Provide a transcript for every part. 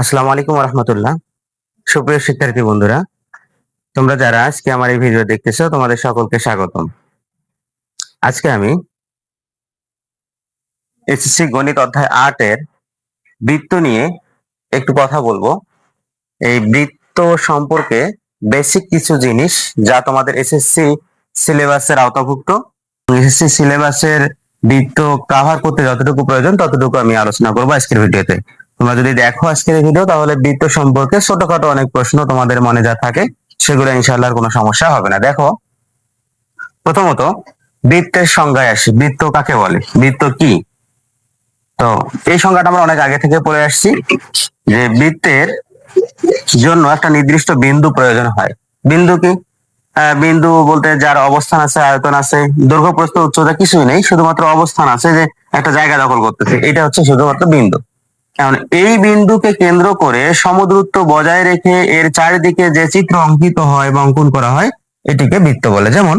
আসসালামু আলাইকুম রহমতুল্লাহ সুপ্রিয় শিক্ষার্থী বন্ধুরা, তোমরা যারা আজকে আমার এই ভিডিও দেখতেছো, তোমাদের সকলকে স্বাগতম। আজকে আমি এসএসসি গণিত অধ্যায় আট এর বৃত্ত নিয়ে একটু কথা বলব। এই বৃত্ত সম্পর্কে বেসিক কিছু জিনিস যা তোমাদের এসএসসি সিলেবাসের আওতাভুক্ত। এসএসসি সিলেবাসের বৃত্ত কাভার করতে যতটুকু প্রয়োজন, ততটুকু আমি আলোচনা করব আজকের ভিডিওতে। তোমরা যদি দেখো আজকের ভিডিও তাহলে বৃত্ত সম্পর্কে ছোটখাটো অনেক প্রশ্ন তোমাদের মনে যা থাকে, সেগুলো ইনশাল্লাহ কোনো সমস্যা হবে না। দেখো, প্রথমত, বৃত্তের সংজ্ঞায় আসি। বৃত্ত কাকে বলে? বৃত্ত কি? তো এই সংজ্ঞাটা আমরা অনেক আগে থেকে পড়ে আসছি, যে বৃত্তের জন্য একটা নির্দিষ্ট বিন্দু প্রয়োজন হয়। বিন্দু কি? বিন্দু বলতে যার অবস্থান আছে, আয়তন আছে, দৈর্ঘ্য, প্রস্থ, উচ্চতা কিছুই নেই, শুধুমাত্র অবস্থান আছে যে একটা জায়গা দখল করতেছে। এটা হচ্ছে শুধুমাত্র বিন্দু। এখন এই বিন্দুকে কেন্দ্র করে সমদূরত্ব বজায় রেখে এর চারিদিকে যে চিত্র অঙ্কিত হয় বা অঙ্কন করা হয়, এটিকে বৃত্ত বলে। যেমন,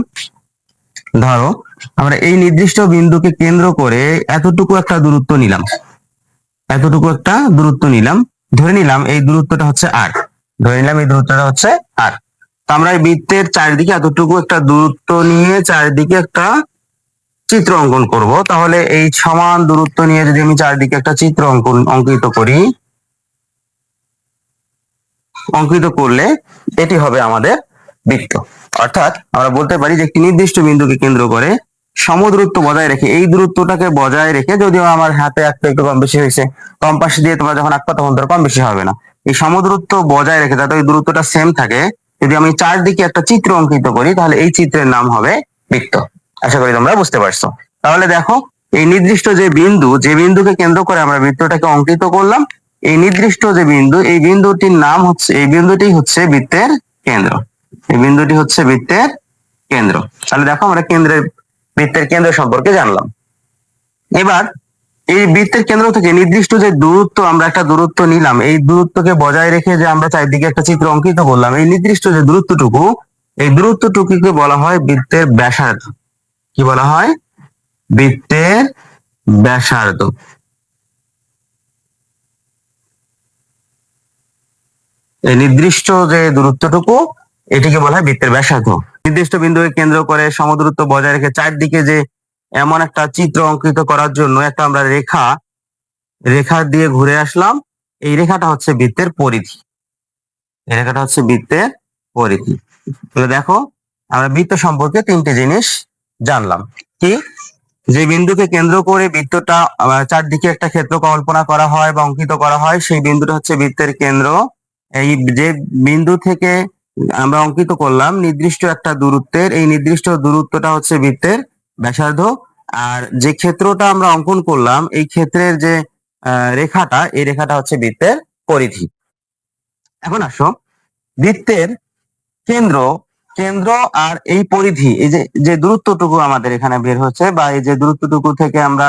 ধরো, আমরা এই নির্দিষ্ট বিন্দুকে কেন্দ্র করে এতটুকু একটা দূরত্ব নিলাম। এতটুকু একটা দূরত্ব নিলাম। ধরে নিলাম এই দূরত্বটা হচ্ছে আর ধরে নিলাম এই দূরত্বটা হচ্ছে আর তো আমরা এই বৃত্তের চারিদিকে এতটুকু একটা দূরত্ব নিয়ে চারিদিকে একটা চিত্র অঙ্কন করব। তাহলে এই সমান দূরত্ব নিয়ে যদি আমি চারিদিকে একটা চিত্র অঙ্কন, অঙ্কিত করি, অঙ্কিত করলে এটি হবে আমাদের বৃত্ত। অর্থাৎ আমরা বলতে পারি যে একটি নির্দিষ্ট বিন্দুকে কেন্দ্র করে সমদূরত্ব বজায় রেখে, এই দূরত্বটাকে বজায় রেখে যদিও আমার হাতে একটা একটু কম বেশি হয়েছে কম্পাস দিয়ে তোমরা যখন আঁকবা তখন তোর কম বেশি হবে না। এই সমদূরত্ব বজায় রেখে যাতে ওই দূরত্বটা সেম থাকে, যদি আমি চারদিকে একটা চিত্র অঙ্কিত করি, তাহলে এই চিত্রের নাম হবে বৃত্ত। আশা করি তোমরা বুঝতে পারছ। তাহলে দেখো, এই নির্দিষ্ট যে বিন্দু, যে বিন্দুকে কেন্দ্র করে আমরা বৃত্তটাকে অঙ্কিত করলাম, এই নির্দিষ্ট যে বিন্দু, এই বিন্দুটির নাম হচ্ছে, এই বিন্দুটি হচ্ছে বৃত্তের কেন্দ্র। এই বিন্দুটি হচ্ছে বৃত্তের কেন্দ্র। তাহলে দেখো, আমরা কেন্দ্রের, বৃত্তের কেন্দ্র সম্পর্কে জানলাম। এবার, এই বৃত্তের কেন্দ্র থেকে নির্দিষ্ট যে দূরত্ব, আমরা একটা দূরত্ব নিলাম, এই দূরত্বকে বজায় রেখে যে আমরা চারিদিকে একটা চিত্র অঙ্কিত করলাম, এই নির্দিষ্ট যে দূরত্বটুকু, এই দূরত্বটুকুকে বলা হয় বৃত্তের ব্যাসার্ধ। কি বলা হয়? বৃত্তের ব্যাসার্ধ। এই নির্দিষ্ট যে দূরত্বটুকু, এটিকে বলা হয় বৃত্তের ব্যাসার্ধ। নির্দিষ্ট বিন্দুকে কেন্দ্র করে সমদূরত্ব বজায় রেখে চারদিকে যে এমন একটা চিত্র অঙ্কিত করার জন্য একটা আমরা রেখা রেখা দিয়ে ঘুরে আসলাম। এই রেখাটা হচ্ছে বৃত্তের পরিধি। এই রেখাটা হচ্ছে বৃত্তের পরিধি। তাহলে দেখো, আমরা বৃত্ত সম্পর্কে তিনটে জিনিস জানলাম। কি? যে বিন্দুকে কেন্দ্র করে বৃত্তটা চারদিকে একটা ক্ষেত্র কল্পনা করা হয় বা অঙ্কিত করা হয় সেই বিন্দুটা হচ্ছে বৃত্তের কেন্দ্র। এই যে বিন্দু থেকে আমরা অঙ্কিত করলাম নির্দিষ্ট একটা দূরত্বের এই নির্দিষ্ট দূরত্বটা হচ্ছে বৃত্তের ব্যাসার্ধ। আর যে ক্ষেত্রটা আমরা অঙ্কন করলাম এই ক্ষেত্রের যে রেখাটা এই রেখাটা হচ্ছে বৃত্তের পরিধি। এখন আসো। বৃত্তের কেন্দ্র কেন্দ্র আর এই পরিধি, এই যে যে দূরত্বটুকু আমাদের এখানে বের হচ্ছে বা এই যে দূরত্বটুকু থেকে আমরা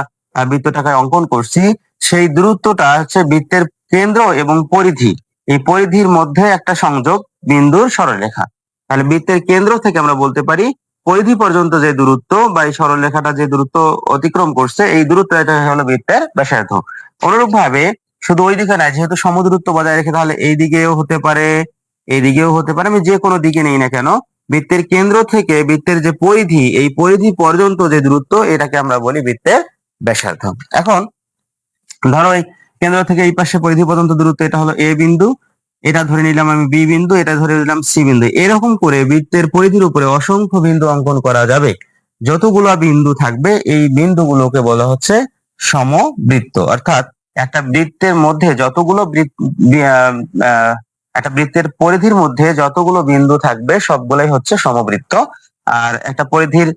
বৃত্তটাকে অঙ্কন করছি, সেই দূরত্বটা হচ্ছে বৃত্তের কেন্দ্র এবং পরিধি। এই পরিধির মধ্যে একটা সংযোগ বিন্দুর সরলরেখা। তাহলে বৃত্তের কেন্দ্র থেকে আমরা বলতে পারি, পরিধি পর্যন্ত যে দূরত্ব বা এই সরলরেখাটা যে দূরত্ব অতিক্রম করছে, এই দূরত্ব এটা হলো বৃত্তের ব্যাসার্ধ। অনুরূপ ভাবে শুধু ওই দিকে না যেহেতু সমদূরত্ব বজায় রেখে তাহলে এই দিকেও হতে পারে, এই দিকেও হতে পারে, আমি যে কোনো দিকে নেই না কেন বৃত্তের কেন্দ্র থেকে বৃত্তের যে পরিধি, এই পরিধি পর্যন্ত যে দূরত্ব, এটাকে আমরা বলি বৃত্তের ব্যাসার্ধ। এখন ধরো এই কেন্দ্র থেকে এই পাশে পরিধি পর্যন্ত দূরত্ব, এটা হলো এ বিন্দু, এটা ধরে নিলাম আমি বি বিন্দু, এটা ধরে নিলাম সি বিন্দু। এরকম করে বৃত্তের পরিধির উপরে অসংখ্য বিন্দু অঙ্কন করা যাবে। যতগুলো বিন্দু থাকবে, এই বিন্দুগুলোকে বলা হচ্ছে সমবৃত্ত। অর্থাৎ একটা বৃত্তের মধ্যে যতগুলো একটা বৃত্তের পরিধির মধ্যে যতগুলো বিন্দু থাকবে, সবগুলাই হচ্ছে সমবৃত্ত। আর একটা পরিধির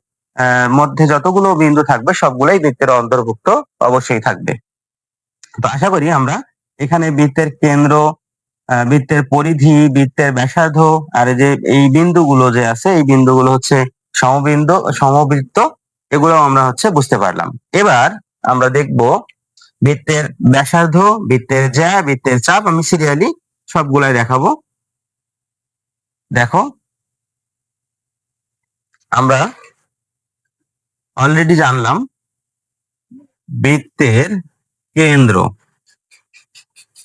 মধ্যে যতগুলো বিন্দু থাকবে, সবগুলাই বৃত্তের অন্তর্ভুক্ত অবশ্যই থাকবে। তো আশা করি আমরা এখানে বৃত্তের কেন্দ্র বৃত্তের পরিধি, বৃত্তের ব্যাসার্ধ, আর যে এই বিন্দুগুলো যে আছে, এই বিন্দুগুলো হচ্ছে সমবিন্দু, সমবৃত্ত এগুলো আমরা হচ্ছে বুঝতে পারলাম। এবার আমরা দেখব বৃত্তের ব্যাসার্ধ, বৃত্তের জ্যা, বৃত্তের চাপ আমি সিরিয়ালি সবগুলাই দেখাবো। দেখো, আমরা অলরেডি জানলাম বৃত্তের কেন্দ্র।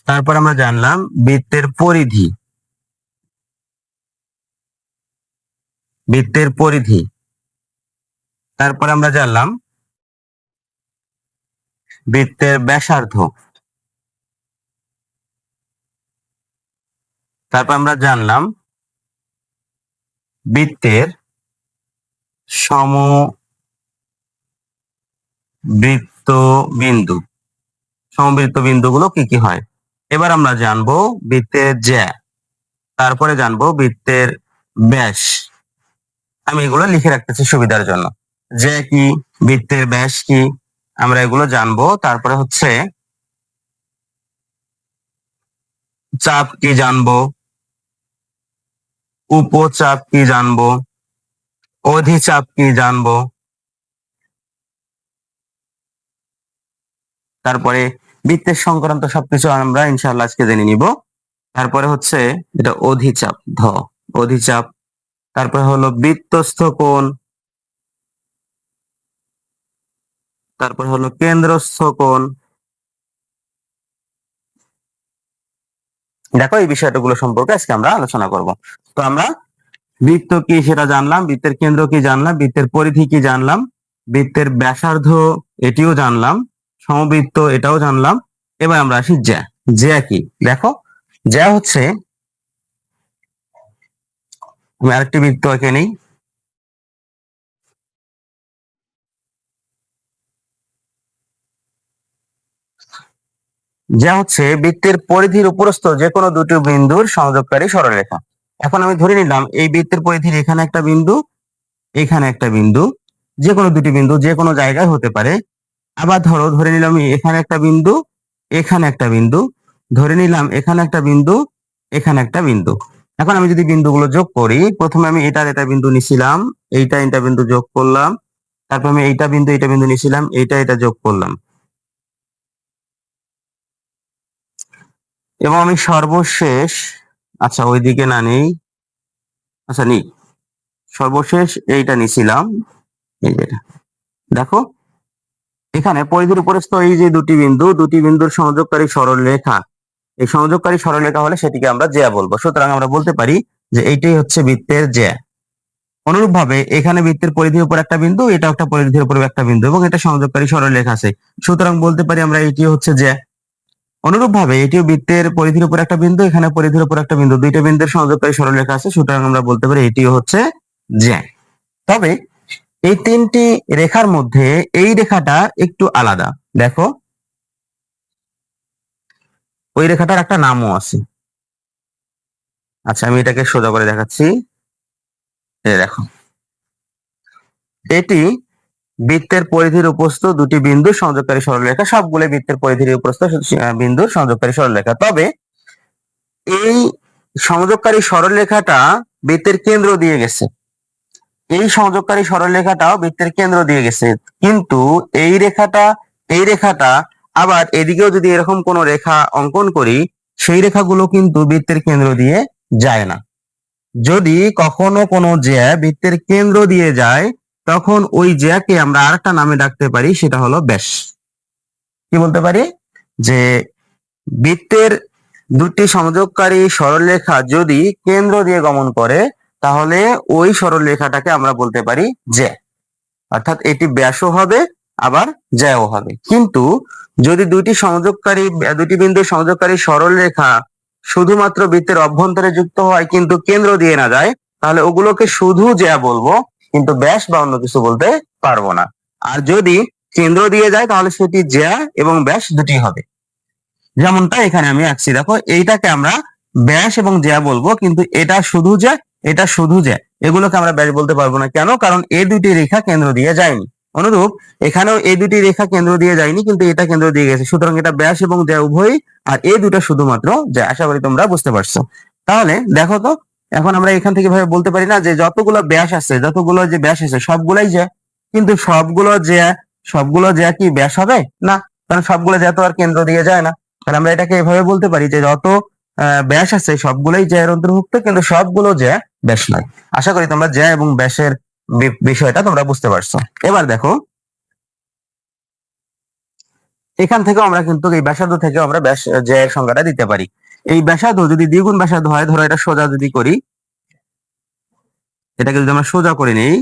তারপর আমরা জানলাম বৃত্তের পরিধি। বৃত্তের পরিধি। তারপর আমরা জানলাম বৃত্তের ব্যাসার্ধ। তারপর আমরা জানলাম বৃত্তের সম বৃত্ত বিন্দু। সমবৃত্ত বিন্দুগুলো কি কি হয়? এবার আমরা জানব বৃত্তের জ্যা। তারপরে জানব বৃত্তের ব্যাস। আমি এগুলো লিখে রাখতেছি সুবিধার জন্য। যে কি, বৃত্তের ব্যাস কি? আমরা এগুলো জানব। তারপরে হচ্ছে চাপ কি জানব? উপচাপ কি জানব? অধিচাপ কি জানব? তারপরে বৃত্তের সংক্রান্ত সবকিছু আমরা ইনশাআল্লাহ আজকে জেনে নিব। তারপরে হচ্ছে এটা অধিচাপ, ধ, অধিচাপ। তারপরে হলো বৃত্তস্থ কোণ। তারপরে হলো কেন্দ্রস্থ কোণ। দেখো এই বিষয়টাগুলো সম্পর্কে আজকে আমরা আলোচনা করব। তো আমরা বৃত্ত কি সেটা জানলাম, বৃত্তের কেন্দ্র কি জানলাম, বৃত্তের পরিধি কি জানলাম, বৃত্তের ব্যাসার্ধ এটিও জানলাম, সমবৃত্ত এটাও জানলাম। এবার আমরা আসি জ্যা। জ্যা কি? দেখো, জ্যা হচ্ছে, আমি আরেকটি বৃত্ত এঁকে নেই। যা হচ্ছে বৃত্তের পরিধির উপরস্থ যে কোনো দুটি বিন্দুর সংযোগকারী সরলরেখা। এখন আমি ধরে নিলাম এই বৃত্তের পরিধির এখানে একটা বিন্দু, এখানে একটা বিন্দু যে কোনো দুটি বিন্দু যে কোনো জায়গায় হতে পারে। আবার ধরো, ধরে নিলাম এখানে একটা বিন্দু, এখানে একটা বিন্দু, ধরে নিলাম এখানে একটা বিন্দু, এখানে একটা বিন্দু। এখন আমি যদি বিন্দুগুলো যোগ করি, প্রথমে আমি এটার এটা বিন্দু নিছিলাম, এইটা এটা বিন্দু যোগ করলাম, তারপর আমি এইটা বিন্দু এটা বিন্দু নিছিলাম, এইটা এটা যোগ করলাম। এবং আমি সর্বশেষ আচ্ছা ওইদিকে না নেই। আচ্ছা নেই। সর্বশেষ এইটা নিছিলাম। এই যেটা দেখো, এখানে পরিধির উপরস্থ এই যে দুটি বিন্দু, দুটি বিন্দুর সংযোগকারী সরল রেখা এই সংযোগকারী সরল রেখা হলে সেটিকে আমরা জ্যা বলব। সুতরাং আমরা বলতে পারি যে এইটাই হচ্ছে বৃত্তের জ্যা। অনুরূপ ভাবে এখানে বৃত্তের পরিধির উপর একটা বিন্দু এটা একটা পরিধির উপর একটা বিন্দু, এবং এটা সংযোগকারী সরল রেখা আছে। সুতরাং বলতে পারি আমরা এটি হচ্ছে জ্যা। অনুরূপ ভাবে এটিও বৃত্তের পরিধির উপর একটা বিন্দু, এখানে পরিধির উপর একটা বিন্দু। দুইটা বিন্দুর সংযোগকারী সরলরেখা আছে, সুতরাং আমরা বলতে পারি এটিও হচ্ছে জ্যা তবে এই তিনটি রেখার মধ্যে এই রেখাটা একটু আলাদা। দেখো, ওই রেখাটার একটা নামও আছে। আচ্ছা আমি এটাকে সোজা করে দেখাচ্ছি। দেখো, এটি বৃত্তের পরিধির উপস্থ দুটি বিন্দু সংযোগকারী সরলরেখা সবগুলো বৃত্তের পরিধির উপস্থ আহ, বিন্দুর সংযোগকারী সরলরেখা। তবে এই সংযোগকারী সরলরেখাটা বৃত্তের কেন্দ্র দিয়ে গেছে। এই সংযোগকারী সরলরেখাটাও বৃত্তের কেন্দ্র দিয়ে গেছে। কিন্তু এই রেখাটা এই রেখাটা আবার এদিকেও যদি এরকম কোন রেখা অঙ্কন করি সেই রেখাগুলো কিন্তু বৃত্তের কেন্দ্র দিয়ে যায় না। যদি কখনো কোনো জ্যা বৃত্তের কেন্দ্র দিয়ে যায় তখন ওই জ্যাকে আমরা আরেকটা নামে ডাকতে পারি, সেটা হলো ব্যাস। কি বলতে পারি? যে বৃত্তের দুটি সংযোগকারী সরলরেখা যদি কেন্দ্র দিয়ে গমন করে, তাহলে ওই সরলরেখাটাকে আমরা বলতে পারি জ্যা অর্থাৎ এটি ব্যাসও হবে, আবার জ্যাও হবে। কিন্তু যদি দুটি সংযোগকারী দুটি বিন্দুর সংযোগকারী সরলরেখা শুধুমাত্র বৃত্তের অভ্যন্তরে যুক্ত হয়, কিন্তু কেন্দ্র দিয়ে না যায়, তাহলে ওগুলোকে শুধু জ্যা বলব। কিন্তু ব্যাস বা অন্য কিছু বলতে পারব না। আর যদি কেন্দ্র দিয়ে যায়, তাহলে সেটি জ্যা এবং ব্যাস দুটি হবে। যেমনটা এখানে আমি আঁকছি। দেখো, এইটাকে আমরা ব্যাস এবং জ্যা বলব, কিন্তু এটা শুধু জ্যা, এটা শুধু জ্যা। এগুলোকে আমরা ব্যাস বলতে পারব না। কেন? কারণ এই দুটি রেখা কেন্দ্র দিয়ে যায়নি। অনুরূপ, এখানেও এই দুটি রেখা কেন্দ্র দিয়ে যায়নি, কিন্তু এটা কেন্দ্র দিয়ে গেছে। সুতরাং এটা ব্যাস এবং জ্যা উভয়ই, আর এই দুটো শুধুমাত্র জ্যা। আশা করি তোমরা বুঝতে পারছ। তাহলে দেখো তো এখন আমরা এখান থেকে ভাবে বলতে পারি না যে যতগুলো ব্যাস আছে, যতগুলো যে ব্যাস আছে, সবগুলাই জ্যা কিন্তু সবগুলো যে সবগুলো যে কি ব্যাস হবে? না, কারণ সবগুলো জ্যা তো আর কেন্দ্র দিয়ে যায় না। তাহলে আমরা এটাকে এভাবে বলতে পারি যে যত ব্যাস আছে, সবগুলোই জ্যার অন্তর্ভুক্ত, কিন্তু সবগুলো যে ব্যাস নয়। আশা করি তোমরা জ্যা এবং ব্যাসের বিষয়টা তোমরা বুঝতে পারছ। এবার দেখো, এখান থেকে আমরা কিন্তু এই ব্যাসার্ধ থেকে আমরা ব্যাস, যে সংজ্ঞাটা দিতে পারি। এই ব্যাসার্ধ যদি দ্বিগুণ ব্যাসার্ধ হয়, ধরো এটা সোজা যদি করি এটাকে যদি আমরা সোজা করে নেই,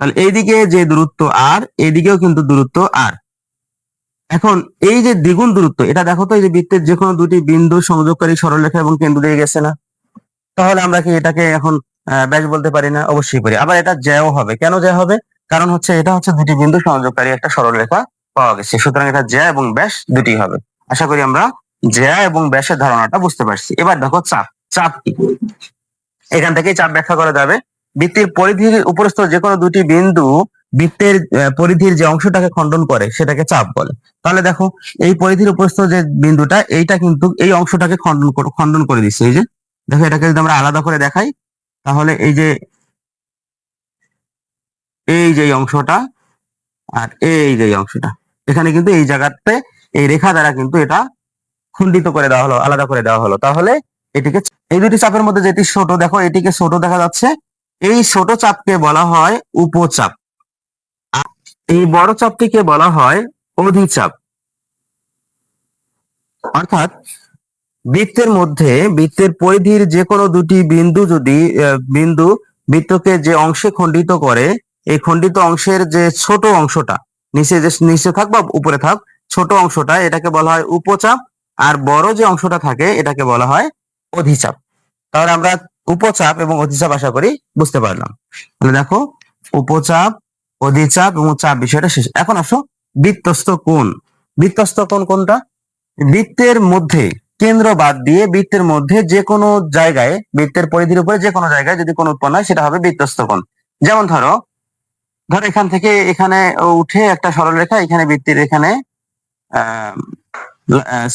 তাহলে এইদিকে যে দূরত্ব আর এইদিকেও কিন্তু দূরত্ব আর এখন এই যে দ্বিগুণ দূরত্ব, এটা দেখো তো এই যে বৃত্তের যে কোনো দুটি বিন্দু সংযোগকারী সরলরেখা এবং কেন্দ্র দিয়ে গেছে না? তাহলে আমরা কি এটাকে এখন ব্যাস বলতে পারি না? অবশ্যই পারি। আবার এটা জ্যাও হবে। কেন জ্যা হবে? কারণ হচ্ছে এটা হচ্ছে দুটি বিন্দু সংযোগকারী একটা সরলরেখা পাওয়া গেছে। সুতরাং এটা জ্যা এবং ব্যাস দুটি হবে। আশা করি আমরা জ্যা এবং ব্যাসের ধারণাটা বুঝতে পারছি। এবার দেখো চাপ। চাপ কি? এখান থেকে চাপ ব্যাখ্যা করা যাবে। বৃত্তির পরিধির উপরস্থ যে কোনো দুটি বিন্দু বৃত্তের পরিধির যে অংশটাকে খণ্ডন করে, সেটাকে চাপ বলে। তাহলে দেখো, এই পরিধির উপরস্থ যে বিন্দুটা, এইটা কিন্তু এই অংশটাকে খণ্ডন খণ্ডন করে দিচ্ছে। এই যে, দেখো, এটাকে যদি আমরা আলাদা করে দেখাই, তাহলে এই যে এই যে অংশটা আর এই যে অংশটা, এখানে কিন্তু এই জায়গাতে এই রেখা দ্বারা কিন্তু এটা খণ্ডিত করে দেওয়া হলো, আলাদা করে দেওয়া হলো। তাহলে এটিকে এই দুটি চাপের মধ্যে যেটি ছোট, দেখো, এটিকে ছোট দেখা যাচ্ছে। এই ছোট চাপকে বলা হয় উপচাপ। এই বড় চাপটিকে বলা হয় অধিচাপ। অর্থাৎ বৃত্তের মধ্যে, বৃত্তের পরিধির যে কোনো দুটি বিন্দু যদি বিন্দু বৃত্তকে যে অংশে খণ্ডিত করে, এই খণ্ডিত অংশের যে ছোট অংশটা, নিচে যে, নিচে থাক বা উপরে থাক, ছোট অংশটা, এটাকে বলা হয় উপচাপ। আর বড় যে অংশটা থাকে, এটাকে বলা হয় অধিচাপ। তাহলে আমরা উপচাপ এবং অধিচাপ আশা করি বুঝতে পারলাম। তাহলে দেখো, উপচাপ, অধিচাপ এবং চাপ বিষয়টা শেষ। এখন আসো বৃত্তস্থ কোণ। বৃত্তস্থ কোণ কোনটা? বৃত্তের মধ্যে, কেন্দ্র বাদ দিয়ে বৃত্তের মধ্যে যে কোনো জায়গায়, বৃত্তের পরিধির উপরে যে কোনো জায়গায় যদি কোন উৎপন্ন হয়, সেটা হবে বৃত্তস্থ কোণ। যেমন ধরো ধরো এখান থেকে এখানে উঠে একটা সরলরেখা, এখানে বৃত্তির এখানে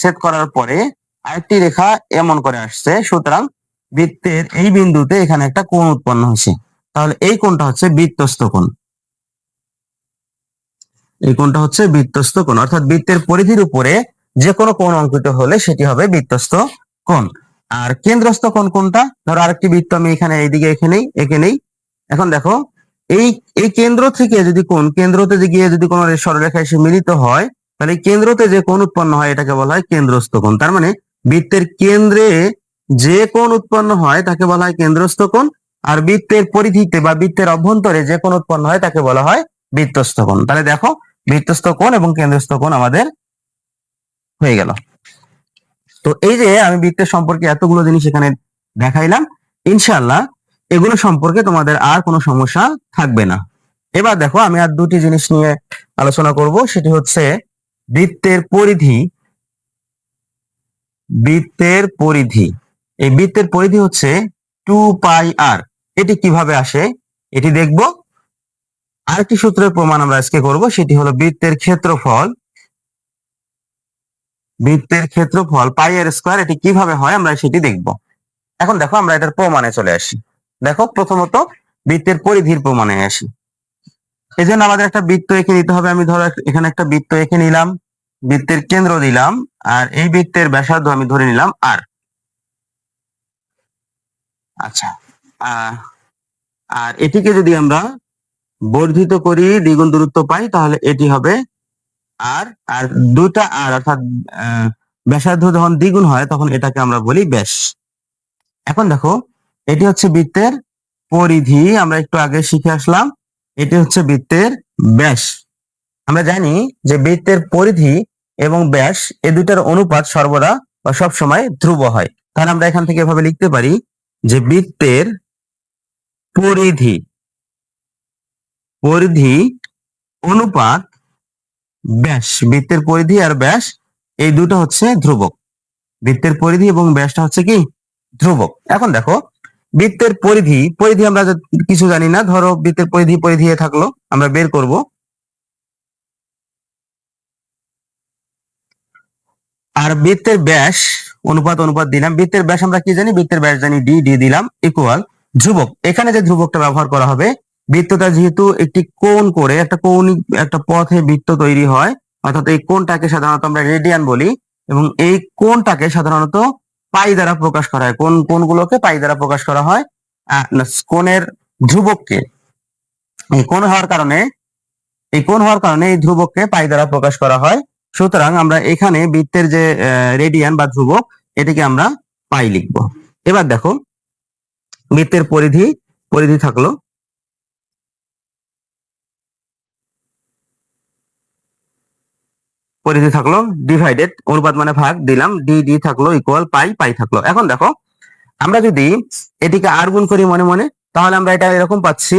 সেট করার পরে আরেকটি রেখা এমন করে আসছে, সুতরাং বৃত্তের এই বিন্দুতে এখানে একটা কোণ উৎপন্ন হয়েছে। তাহলে এই কোণটা হচ্ছে বৃত্তস্থ কোণ। এই কোণটা হচ্ছে বৃত্তস্থ কোণ। অর্থাৎ বৃত্তের পরিধির উপরে যে কোনো কোণ অঙ্কিত হলে সেটি হবে বৃত্তস্থ কোণ। আর কেন্দ্রস্থ কোণ কোনটা ধরো আরেকটি বৃত্ত আমি এখানে এইদিকে এখানেই এঁকে নেই। এখন দেখো, এই এই কেন্দ্র থেকে যদি কোন কেন্দ্রতে গিয়ে যদি কোনো সরলরেখা এসে মিলিত হয় তাহলে কেন্দ্রতে যে কোণ উৎপন্ন হয়, এটাকে বলা হয় কেন্দ্রস্থ কোণ। তার মানে বৃত্তের কেন্দ্রে যে কোণ উৎপন্ন হয়, তাকে বলা হয় কেন্দ্রস্থ কোণ। আর বৃত্তের পরিধিতে বা বৃত্তের অভ্যন্তরে যে কোণ উৎপন্ন হয়, তাকে বলা হয় বৃত্তস্থ তাহলে দেখো, বৃত্তস্থ কোণ এবং কেন্দ্রস্থ আমাদের হয়ে গেল। তো এই যে আমি বৃত্তের সম্পর্কে এতগুলো জিনিস এখানে দেখাইলাম, ইনশাআল্লাহ এগুলো সম্পর্কে তোমাদের আর কোনো সমস্যা থাকবে না। এবার দেখো, আমি আর দুটি জিনিস নিয়ে আলোচনা করব। সেটি হচ্ছে বৃত্তের পরিধি বৃত্তের পরিধি। এই বৃত্তের পরিধি হচ্ছে টু পাই আর এটি কীভাবে আসে? এটি দেখব। আরেকটি সূত্রের প্রমাণ আমরা আজকে করব, সেটি হলো বৃত্তের ক্ষেত্রফল। বৃত্তের ক্ষেত্রফল পাই আর স্কোয়ার এটি কীভাবে হয় আমরা সেটি দেখব। এখন দেখো আমরা এটার প্রমাণে চলে আসি। দেখো, প্রথমত বৃত্তের পরিধির প্রমাণে আসি। এই জন্য আমাদের একটা বৃত্ত এঁকে নিতে হবে। আমি ধরো এখানে একটা বৃত্ত এঁকে নিলাম, বৃত্তের কেন্দ্র দিলাম, আর এই বৃত্তের ব্যাসার্ধ আমি ধরে নিলাম আর আচ্ছা আর এটিকে যদি আমরা বর্ধিত করি, দ্বিগুণ দূরত্ব পাই, তাহলে এটি হবে আর আর দুটা আর অর্থাৎ ব্যাসার্ধ যখন দ্বিগুণ হয়, তখন এটাকে আমরা বলি ব্যাস। এখন দেখো, এটি হচ্ছে বৃত্তের পরিধি। আমরা একটু আগে শিখে আসলাম। এটি হচ্ছে বৃত্তের ব্যাস। আমরা জানি যে বৃত্তের পরিধি এবং ব্যাস এ দুটার অনুপাত সর্বদা বা সবসময় ধ্রুব হয়। তাহলে আমরা এখান থেকে এভাবে লিখতে পারি যে বৃত্তের পরিধি পরিধি অনুপাত ব্যাস, বৃত্তের পরিধি আর ব্যাস এই দুটো হচ্ছে ধ্রুবক। বৃত্তের পরিধি এবং ব্যাসটা হচ্ছে কি? ধ্রুবক। এখন দেখো বৃত্তের পরিধি পরিধি আমরা কিছু জানি না, ধরো বৃত্তের পরিধি পরিধি থাকল, আমরা বের করব। আর বৃত্তের ব্যাস, অনুপাত অনুপাত দিলাম। বৃত্তের ব্যাস আমরা কি জানি? বৃত্তের ব্যাস জানি ডি ডি দিলাম ইকুয়াল ধ্রুবক। এখানে যে ধ্রুবকটা ব্যবহার করা হবে, বৃত্তটা যেহেতু একটি কোণ করে, একটা কৌণিক, একটা পথে বৃত্ত তৈরি হয়, অর্থাৎ এই কোণটাকে সাধারণত আমরা রেডিয়ান বলি, এবং এই কোণটাকে সাধারণত পাই দ্বারা প্রকাশ করা হয়। কোন, কোনগুলোকে পাই দ্বারা প্রকাশ করা হয়? কোনের ধ্রুবককে। এই কোন হওয়ার কারণে, এই কোন হওয়ার কারণে এই ধ্রুবককে পাই দ্বারা প্রকাশ করা হয়। সুতরাং আমরা এখানে বৃত্তের যে রেডিয়ান বা ধ্রুবক, এটিকে আমরা পাই লিখব। এবার দেখো, বৃত্তের পরিধি পরিধি থাকল পরিধি থাকল ডিভাইডেড অনুপাত মানে ভাগ, দিলাম ডি ডি থাকল ইকুয়াল পাই পাই থাকল। এখন দেখো, আমরা যদি এটিকে আর গুণ করি মনে মনে, তাহলে আমরা এটা এরকম পাচ্ছি,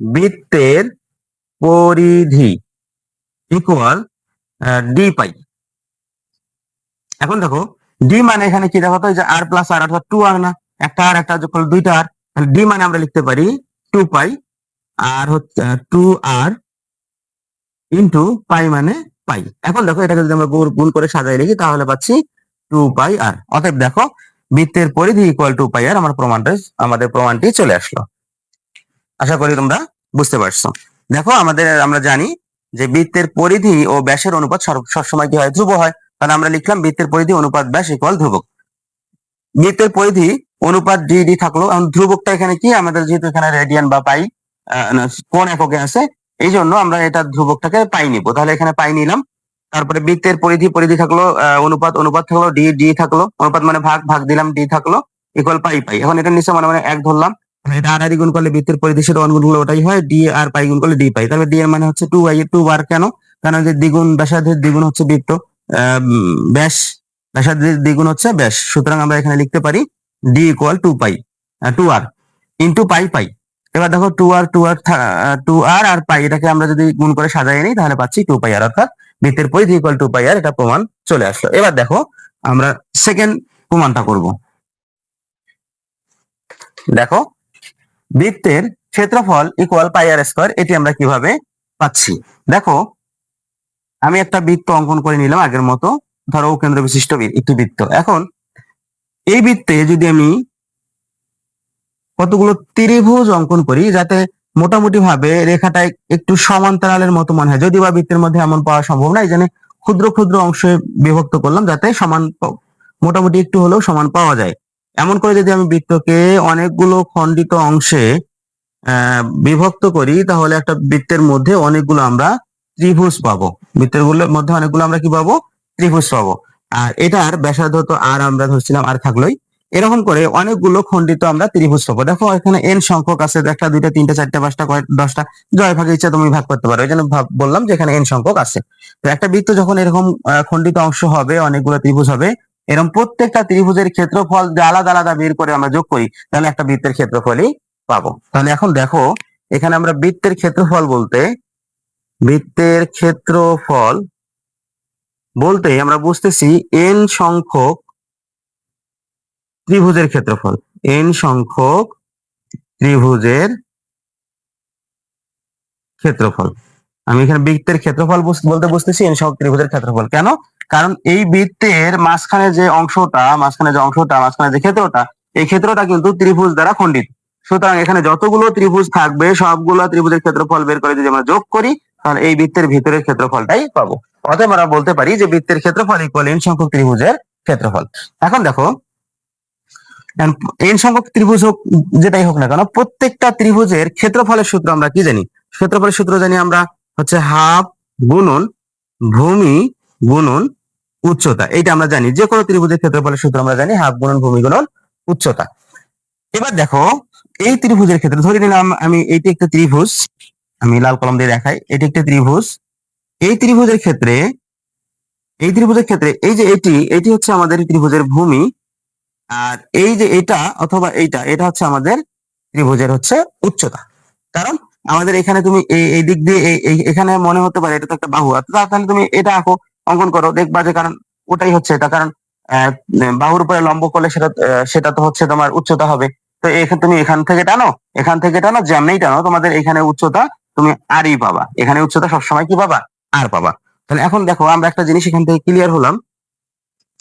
বৃত্তের পরিধি ইকুয়াল ডি পাই। এখন দেখো ডি মানে এখানে কি দেখো তো যে আর প্লাস আর অর্থাৎ টু আর না, একটা আর একটা করলে দুইটা আর ডি মানে আমরা লিখতে পারি টু পাই আর হচ্ছে টু আর ইন্টু পাই মানে পাই। এখন দেখো এটাকে যদি আমরা গুণ করে সাজাই লিখি তাহলে পাচ্ছি টু পাই আর অতএব দেখো, বৃত্তের পরিধি ইকুয়াল টু পাই আর আমার প্রমাণটা, আমাদের প্রমাণটি চলে আসলো। আশা করি তোমরা বুঝতে পারছ। দেখো, আমাদের, আমরা জানি যে বৃত্তের পরিধি ও ব্যাসের অনুপাত সবসময় কি হয়? ধ্রুব হয়। তাহলে আমরা লিখলাম বৃত্তের পরিধি অনুপাত ব্যাস ইকুয়াল ধ্রুবক। বৃত্তের পরিধি অনুপাত ডি ডি থাকল। ধ্রুবকটা এখানে কি? আমাদের যেহেতু এখানে রেডিয়ান বা পাই কোন এককে আছে? এই জন্য আমরা এটা ধ্রুবকটাকে পাই নিব। তাহলে এখানে পাই নিলাম। তারপরে বৃত্তের পরিধি পরিধি থাকল অনুপাত অনুপাত থাকল ডি ডি থাকল। অনুপাত মানে ভাগ ভাগ দিলাম ডি থাকল ইকুয়াল পাই পাই এখন এটা নিচে মানে মানে এক ধরলাম। এটা আর বৃত্তের পরিধি সেটা ওটাই হয় D R pi D pi D এর মানে হচ্ছে টু টু কেন? যে দ্বিগুণ দ্বিগুণ হচ্ছে বৃত্ত। দ্বিগুণ হচ্ছে সুতরাং আমরা এখানে লিখতে পারি D equal to pi two R into pi pi এবার দেখো two R two R two R R pi এটাকে আমরা যদি গুণ করে সাজাই নিই, তাহলে পাচ্ছি টু পাই আর অর্থাৎ বৃত্তের পরিধি ইকুয়াল টু পাই আর এটা প্রমাণ চলে আসলো। এবার দেখো আমরা সেকেন্ড প্রমাণটা করব। দেখো, বৃত্তের ক্ষেত্রফল ইকুয়াল পাই আর স্কোয়ার এটি আমরা কীভাবে পাচ্ছি? দেখো, আমি একটা বৃত্ত অঙ্কন করে নিলাম আগের মতো। ধরো কেন্দ্র বিশিষ্ট একটি বৃত্ত। এখন এই বৃত্তে যদি আমি কতগুলো ত্রিভুজ অঙ্কন করি যাতে মোটামুটি ভাবে রেখাটা একটু সমান্তরালের মতো মনে হয়। যদি বা বৃত্তের মধ্যে এমন পাওয়া সম্ভব না, এই জন্য ক্ষুদ্র ক্ষুদ্র অংশে বিভক্ত করলাম যাতে সমান মোটামুটি একটু হলেও সমান পাওয়া যায়। এমন করে যদি আমি বৃত্তকে অনেকগুলো খণ্ডিত অংশে বিভক্ত করি, তাহলে একটা বৃত্তের মধ্যে অনেকগুলো আমরা ত্রিভুজ পাবো। বৃত্তের মধ্যে অনেকগুলো আমরা কি পাবো? ত্রিভুজ পাবো। আর এটার ব্যাসার্ধ তো আর আমরা ধরছিলাম আর থাকলোই। এরকম করে অনেকগুলো খণ্ডিত আমরা ত্রিভুজ পাবো দেখো, এখানে এন সংখ্যক আছে, একটা, দুইটা, তিনটা, চারটা, পাঁচটা দশটা জয় ভাগে ইচ্ছা তুমি ভাগ করতে পারো। এই জন্য বললাম যে এখানে এন সংখ্যক আছে। তো একটা বৃত্ত যখন এরকম খণ্ডিত অংশ হবে, অনেকগুলো ত্রিভুজ হবে, এরকম প্রত্যেকটা ত্রিভুজের ক্ষেত্রফল যে আলাদা আলাদা বের করে আমরা যোগ করি, তাহলে একটা বৃত্তের ক্ষেত্রফলই পাবো। তাহলে এখন দেখো, এখানে আমরা বৃত্তের ক্ষেত্রফল বলতে, বৃত্তের ক্ষেত্রফল বলতে আমরা বুঝতেছি এন সংখ্যক ত্রিভুজের ক্ষেত্রফল। এন সংখ্যক ত্রিভুজের ক্ষেত্রফল। আমি এখানে বৃত্তের ক্ষেত্রফল বলতে বুঝতেছি এন সংখ্যক ত্রিভুজের ক্ষেত্রফল। কেন? কারণ এই বৃত্তের মাঝখানে যে অংশটা, মাঝখানে যে অংশটা, মাঝখানে যে ক্ষেত্রটা, এই ক্ষেত্রটা কিন্তু ত্রিভুজ দ্বারা খণ্ডিত। সুতরাং এখানে যতগুলো ত্রিভুজ থাকবে, সবগুলো ত্রিভুজের ক্ষেত্রফল বের করে যদি আমরা যোগ করি, তাহলে এই বৃত্তের ভিতরের ক্ষেত্রফলটাই পাবো। অতএব আমরা বলতে পারি যে বৃত্তের ক্ষেত্রফল ইকুয়াল এন সংখ্যক ত্রিভুজের ক্ষেত্রফল। এখন দেখো এন সংখ্যক ত্রিভুজ হোক, যেটাই হোক না কেন, প্রত্যেকটা ত্রিভুজের ক্ষেত্রফলের সূত্র আমরা কি জানি? ক্ষেত্রফলের সূত্র জানি আমরা হচ্ছে হাফ গুণন ভূমি গুণন উচ্চতা। এইটা আমরা জানি যে কোনো ত্রিভুজের ক্ষেত্রফলের সূত্র আমরা জানি হাফ গুণন ভূমি গুণন উচ্চতা। এবার দেখো, এই ত্রিভুজের ক্ষেত্রে ধরে নিলাম আমি এইটি একটা ত্রিভুজ, আমি লাল কলম দিয়ে দেখাই, এটি একটা ত্রিভুজ। এই ত্রিভুজের ক্ষেত্রে, এই ত্রিভুজের ক্ষেত্রে এই যে এটি এটি হচ্ছে আমাদের ত্রিভুজের ভূমি আর এই যে এটা অথবা এইটা, এটা হচ্ছে আমাদের ত্রিভুজের হচ্ছে উচ্চতা। কারণ আমাদের এখানে তুমি এই দিক দিয়ে এখানে মনে হতে পারে এটা তো একটা বাহু। তাহলে তুমি এটা আঁকো, অঙ্কন করো, দেখবা যে কারণ ওটাই হচ্ছে এটা। কারণ বাহুর উপরে লম্ব করলে সেটা সেটা তো হচ্ছে তোমার উচ্চতা হবে। তো এখানে তুমি এখান থেকে টানো, এখান থেকে টানো যেমনি টানো, তোমাদের এখানে উচ্চতা তুমি আরই পাবা। এখানে উচ্চতা সবসময় কি পাবা? আর পাবা। তাহলে এখন দেখো, আমরা একটা জিনিস এখান থেকে ক্লিয়ার হলাম।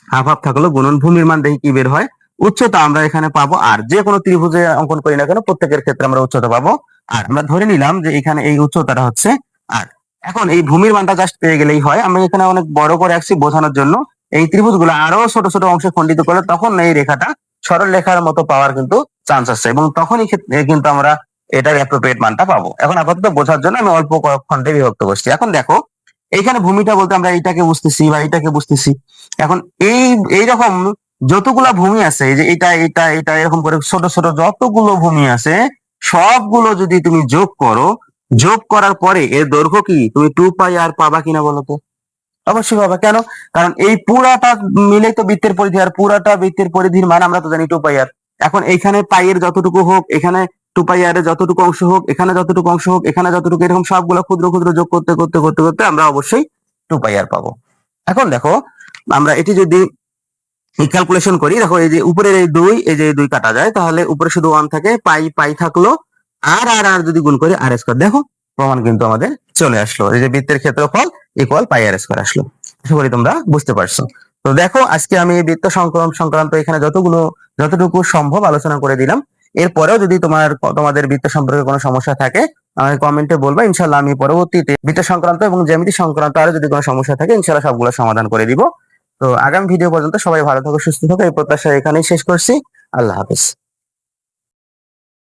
হাফ থাকল গুণন ভূমির মান দেখি কি বের হয়? উচ্চতা আমরা এখানে পাবো আর যে কোনো ত্রিভুজে অঙ্কন করি না কেন, প্রত্যেকের ক্ষেত্রে আমরা উচ্চতা পাবো। আর আমরা ধরে নিলাম যে এখানে এই উচ্চতাটা হচ্ছে, আর এখন এই ভূমির মানটা জাস্ট পেয়ে গেলেই হয়। আমরা এখানে অনেক বড় করে রাখছি বোঝানোর জন্য। এই ত্রিভুজগুলো আরও ছোট ছোট অংশে খণ্ডিত করলে তখন এই রেখাটা সরল রেখার মতো পাওয়ার কিন্তু চান্স আছে এবং তখনই কিন্তু আমরা এটার অ্যাপ্রোপ্রিয়েট মানটা পাবো। এখন আপাতত বোঝার জন্য আমি অল্প খণ্ডে বিভক্ত করছি এখন দেখো এইখানে ভূমিটা বলতে আমরা এইটাকে বুঝতেছি বা এইটাকে বুঝতেছি। এখন এই, এইরকম যতগুলা ভূমি আছে যে এটা এটা এটা, এরকম করে ছোট ছোট যতগুলো ভূমি আছে, সবগুলো যদি তুমি যোগ করো, যোগ করার পরে এর দৈর্ঘ্য কি? তুমি টু পাই আর পাবা কিনা বলো তো? অবশ্যই পাবা। কেন? কারণ এই পুরাটা মিলে তো বৃত্তের পরিধি, আর পুরাটা বৃত্তের পরিধির মান আমরা তো জানি টু পাই আর এখন এইখানে পাইয়ের যতটুকু হোক, এখানে টু পাই আর যতটুকু অংশ হোক, এখানে যতটুকু অংশ হোক, এখানে যতটুকু, এরকম সবগুলো ক্ষুদ্র ক্ষুদ্র যোগ করতে করতে করতে করতে আমরা অবশ্যই টু পাই আর পাবো। এখন দেখো, আমরা এটি যদি ক্যালকুলেশন করি, দেখো এই যে উপরের এই দুই, এই যে দুই কাটা যায়, তাহলে উপরে শুধু ওয়ান থাকে, পাই পাই থাকল, আর আর আর যদি গুণ করি আর স্কোয়ার দেখো, প্রমাণ কিন্তু আমাদের চলে আসলো। এই যে বৃত্তের ক্ষেত্রফল ইকুয়াল পাই আর স্কোয়ার আসলো। আশা করি তোমরা বুঝতে পারছ। তো দেখো, আজকে আমি বৃত্ত সংক্রমণ সংক্রান্ত এখানে যতগুলো, যতটুকু সম্ভব আলোচনা করে দিলাম। এরপরেও যদি তোমার তোমাদের বৃত্ত সম্পর্কে কোনো সমস্যা থাকে, আমাকে কমেন্টে বলব ইনশাল্লাহ আমি পরবর্তীতে বৃত্ত সংক্রান্ত এবং জ্যামিতি সংক্রান্ত আরও যদি কোনো সমস্যা থাকে ইনশাল্লাহ সবগুলো সমাধান করে দিব। তো আগামী ভিডিও পর্যন্ত সবাই ভালো থাকো, সুস্থ থাকো, এই প্রত্যাশা এখানেই শেষ করছি। আল্লাহ হাফেজ।